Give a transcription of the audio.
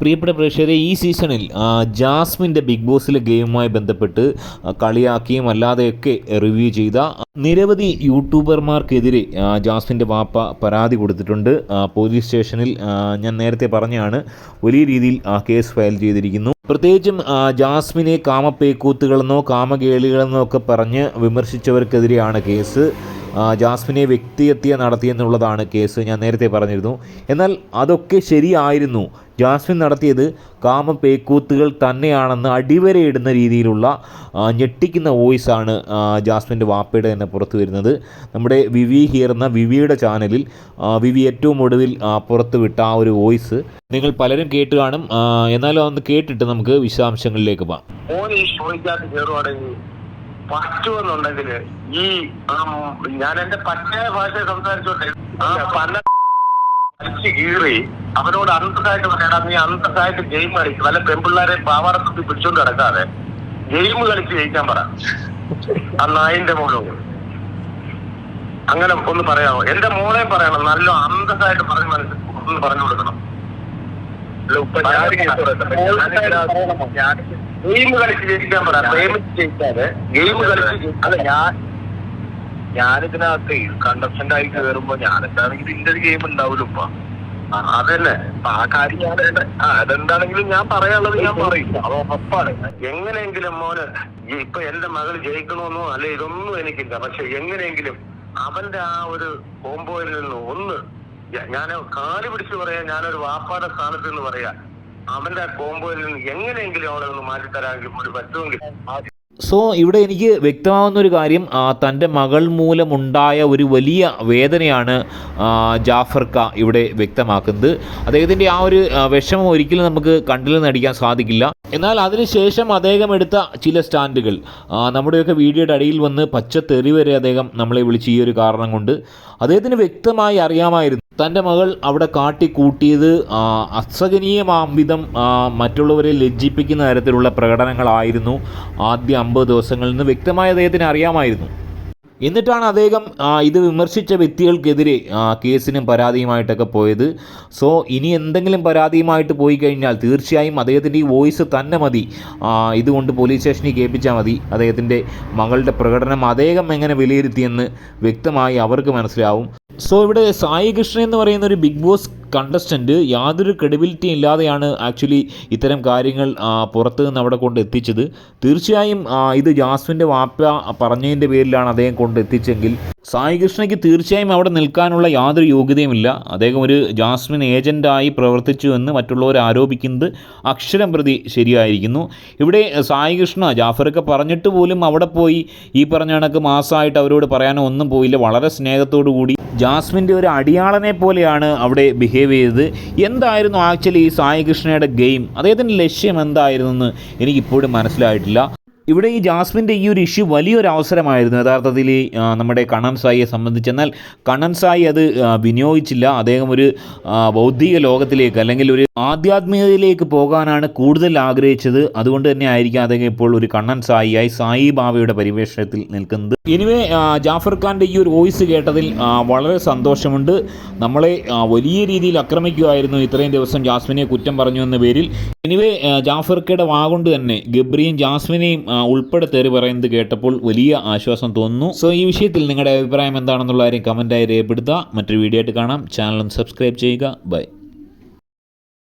പ്രിയപ്പെട്ട പ്രേക്ഷകരെ ഈ സീസണിൽ ജാസ്മിന്റെ ബിഗ് ബോസിലെ ഗെയിമുമായി ബന്ധപ്പെട്ട് കളിയാക്കിയും അല്ലാതെയൊക്കെ റിവ്യൂ ചെയ്ത നിരവധി യൂട്യൂബർമാർക്കെതിരെ ജാസ്മിന്റെ വാപ്പ പരാതി കൊടുത്തിട്ടുണ്ട്. പോലീസ് സ്റ്റേഷനിൽ ഞാൻ നേരത്തെ പറഞ്ഞാണ് വലിയ രീതിയിൽ കേസ് ഫയൽ ചെയ്തിരിക്കുന്നു. പ്രത്യേകിച്ചും ജാസ്മിനെ കാമപ്പേക്കൂത്തുകളെന്നോ കാമകേളികളെന്നോ ഒക്കെ പറഞ്ഞ് വിമർശിച്ചവർക്കെതിരെയാണ് കേസ്. ജാസ്മിനെ വ്യക്തിഹത്യ നടത്തിയെന്നുള്ളതാണ് കേസ്. ഞാൻ നേരത്തെ പറഞ്ഞിരുന്നു. എന്നാൽ അതൊക്കെ ശരിയായിരുന്നു. ജാസ്മിൻ നടത്തിയത് കാമപേക്കൂത്തുകൾ തന്നെയാണെന്ന് അടിവരയിടുന്ന രീതിയിലുള്ള ഞെട്ടിക്കുന്ന വോയിസാണ് ജാസ്മിന്റെ വാപ്പയുടെ തന്നെ പുറത്തു വരുന്നത്. നമ്മുടെ വിവി ഹിയർ എന്ന വിവിയുടെ ചാനലിൽ വിവി ഏറ്റവും ഒടുവിൽ പുറത്തുവിട്ട വിട്ട ആ ഒരു വോയിസ് നിങ്ങൾ പലരും കേട്ട് കാണും. എന്നാലും അതൊന്ന് കേട്ടിട്ട് നമുക്ക് വിശദാംശങ്ങളിലേക്ക് പോകാം. പറ്റുമെന്നുണ്ടെങ്കിൽ ഈ ഞാൻ എന്റെ പറ്റേ ഭാഷ സംസാരിച്ചോട്ടെ. ആ പല വലിച്ച് കീറി അവനോട് അന്തസ്സായിട്ട് പറയണം. നീ അന്തസ്സായിട്ട് ഗെയിം കളിക്കും. വല്ല പെൺപിള്ളേരെ പാവാറത്തി പിടിച്ചോണ്ട് കിടക്കാതെ ഗെയിം കളിച്ച് ജയിക്കാൻ പറ. ആ നായിന്റെ മോളോട് അങ്ങനെ ഒന്ന് പറയാമോ? എന്റെ മോളെ പറയണം. നല്ല അന്തസ്സായിട്ട് പറഞ്ഞ് മനസ്സിൽ ഒന്ന് പറഞ്ഞു കൊടുക്കണം. ഗെയിം കളിച്ച് ജയിക്കാൻ പറ. പ്രേമിച്ച് ജയിക്കാതെ ഗെയിം കളിച്ച് അല്ല ഞാൻ ഞാനിതിനകത്ത് കണ്ടസ്റ്റന്റ് ആയി കയറുമ്പോ ഞാനെന്താണെങ്കിൽ ഇതിന്റെ ഒരു ഗെയിം ഉണ്ടാവില്ല ഇപ്പൊ ആ, അതന്നെ. ആ കാര്യം ഞാൻ ആ അതെന്താണെങ്കിലും ഞാൻ പറയാനുള്ളത് ഞാൻ പറയും. അത് ഉറപ്പാണ് എങ്ങനെയെങ്കിലും മോന് ഇപ്പൊ എന്റെ മകൾ ജയിക്കണമെന്നോ അല്ലെ ഇതൊന്നും എനിക്കില്ല. പക്ഷെ എങ്ങനെയെങ്കിലും അവന്റെ ആ ഒരു കോമ്പോയിൽ നിന്ന് ഒന്ന് ഞാൻ കാൽ പിടിച്ച് പറയാ ഞാനൊരു വാപ്പാടെ സ്ഥാനത്ത് നിന്ന് പറയാ അവന്റെ ആ കോമ്പോയിൽ നിന്ന് എങ്ങനെയെങ്കിലും അവളെ ഒന്ന് മാറ്റിത്തരാമെങ്കിൽ കൂടി പറ്റുമെങ്കിൽ സോ ഇവിടെ എനിക്ക് വ്യക്തമാവുന്ന ഒരു കാര്യം തന്റെ മകൾ മൂലമുണ്ടായ ഒരു വലിയ വേദനയാണ് ജാഫർ ഇവിടെ വ്യക്തമാക്കുന്നത്. അദ്ദേഹത്തിന്റെ ആ ഒരു വിഷമം ഒരിക്കലും നമുക്ക് കണ്ടിൽ നടിക്കാൻ സാധിക്കില്ല. എന്നാൽ അതിനുശേഷം അദ്ദേഹം എടുത്ത ചില സ്റ്റാൻഡുകൾ. നമ്മുടെയൊക്കെ വീഡിയോയുടെ അടിയിൽ വന്ന് പച്ച തെറി വരെ അദ്ദേഹം നമ്മളെ വിളിച്ച് ഈ ഒരു കാരണം കൊണ്ട് അദ്ദേഹത്തിന് വ്യക്തമായി അറിയാമായിരുന്നു. തന്റെ മകൾ അവിടെ കാട്ടിക്കൂട്ടിയത് ആ, അസഹനീയമാം വിധം മറ്റുള്ളവരെ ലജ്ജിപ്പിക്കുന്ന തരത്തിലുള്ള പ്രകടനങ്ങളായിരുന്നു ആദ്യ അമ്പത് ദിവസങ്ങളിൽ നിന്ന് വ്യക്തമായ അദ്ദേഹത്തിന് അറിയാമായിരുന്നു. എന്നിട്ടാണ് അദ്ദേഹം ഇത് വിമർശിച്ച വ്യക്തികൾക്കെതിരെ കേസിനും പരാതിയുമായിട്ടൊക്കെ പോയത്. സോ ഇനി എന്തെങ്കിലും പരാതിയുമായിട്ട് പോയി കഴിഞ്ഞാൽ തീർച്ചയായും അദ്ദേഹത്തിന്റെ ഈ വോയിസ് തന്നെ മതി. ഇതുകൊണ്ട് പോലീസ് സ്റ്റേഷനിൽ കേൾപ്പിച്ചാൽ മതി. അദ്ദേഹത്തിന്റെ മകളുടെ പ്രകടനം അദ്ദേഹം എങ്ങനെ വിലയിരുത്തിയെന്ന് വ്യക്തമായി അവർക്ക് മനസ്സിലാവും. സോ ഇവിടെ സായി കൃഷ്ണൻ എന്ന് പറയുന്ന ഒരു ബിഗ് ബോസ് കണ്ടസ്റ്റന്റ് യാതൊരു ക്രെഡിബിലിറ്റി ഇല്ലാതെയാണ് ആക്ച്വലി ഇത്തരം കാര്യങ്ങൾ പുറത്ത് നിന്ന് അവിടെ കൊണ്ട് എത്തിച്ചത്. തീർച്ചയായും ഇത് ജാസ്മിന്റെ വാപ്പ പറഞ്ഞതിന്റെ പേരിലാണ് അദ്ദേഹം കൊണ്ട് എത്തിച്ചെങ്കിൽ സായി കൃഷ്ണയ്ക്ക് തീർച്ചയായും അവിടെ നിൽക്കാനുള്ള യാതൊരു യോഗ്യതയുമില്ല. അദ്ദേഹം ഒരു ജാസ്മിൻ ഏജന്റായി പ്രവർത്തിച്ചു എന്ന് മറ്റുള്ളവർ ആരോപിക്കുന്നത് അക്ഷരം പ്രതി ശരിയായിരിക്കുന്നു. ഇവിടെ സായി കൃഷ്ണ ജാഫറൊക്കെ പറഞ്ഞിട്ട് പോലും അവിടെ പോയി ഈ പറഞ്ഞ കണക്ക് മാസമായിട്ട് അവരോട് പറയാനോ ഒന്നും പോയില്ല. വളരെ സ്നേഹത്തോടു കൂടി ജാസ്മിന്റെ ഒരു അടിയാളനെ പോലെയാണ് അവിടെ ബിഹേവ് ചെയ്തത്. എന്തായിരുന്നു ആക്ച്വലി ഈ സായി കൃഷ്ണയുടെ ഗെയിം അദ്ദേഹത്തിന്റെ ലക്ഷ്യം എന്തായിരുന്നു എന്തായിരുന്നെന്ന് എനിക്കിപ്പോഴും മനസ്സിലായിട്ടില്ല. ഇവിടെ ഈ ജാസ്മിന്റെ ഈ ഒരു ഇഷ്യൂ വലിയൊരു അവസരമായിരുന്നു. യഥാർത്ഥത്തിൽ നമ്മുടെ കണ്ണൻ സായിയെ സംബന്ധിച്ച് എന്നാൽ കണ്ണൻ സായി അത് വിനിയോഗിച്ചില്ല. അദ്ദേഹം ഒരു ബൗദ്ധിക ലോകത്തിലേക്ക് അല്ലെങ്കിൽ ഒരു ആധ്യാത്മികതയിലേക്ക് പോകാനാണ് കൂടുതൽ ആഗ്രഹിച്ചത്. അതുകൊണ്ട് തന്നെ ആയിരിക്കും അദ്ദേഹം ഇപ്പോൾ ഒരു കണ്ണൻ സായിയായി സായി ബാബയുടെ പരിവേഷണത്തിൽ നിൽക്കുന്നത്. എനിവേ ജാഫർ ഖാന്റെ ഈ ഒരു വോയിസ് കേട്ടതിൽ വളരെ സന്തോഷമുണ്ട്. നമ്മളെ വലിയ രീതിയിൽ ആക്രമിക്കുമായിരുന്നു ഇത്രയും ദിവസം ജാസ്മിനെ കുറ്റം പറഞ്ഞു എന്ന പേരിൽ. ഇനിവേ ജാഫർക്കയുടെ വാഗൊണ്ട് തന്നെ ഗബ്രിയും ജാസ്മിനെയും ഉൾപ്പെടെ തെറി പറയുന്നത് കേട്ടപ്പോൾ വലിയ ആശ്വാസം തോന്നുന്നു. സോ ഈ വിഷയത്തിൽ നിങ്ങളുടെ അഭിപ്രായം എന്താണെന്നുള്ള കാര്യം കമന്റായി രേഖപ്പെടുത്തുക. മറ്റൊരു വീഡിയോ ആയിട്ട് കാണാം. ചാനലും സബ്സ്ക്രൈബ് ചെയ്യുക. ബൈ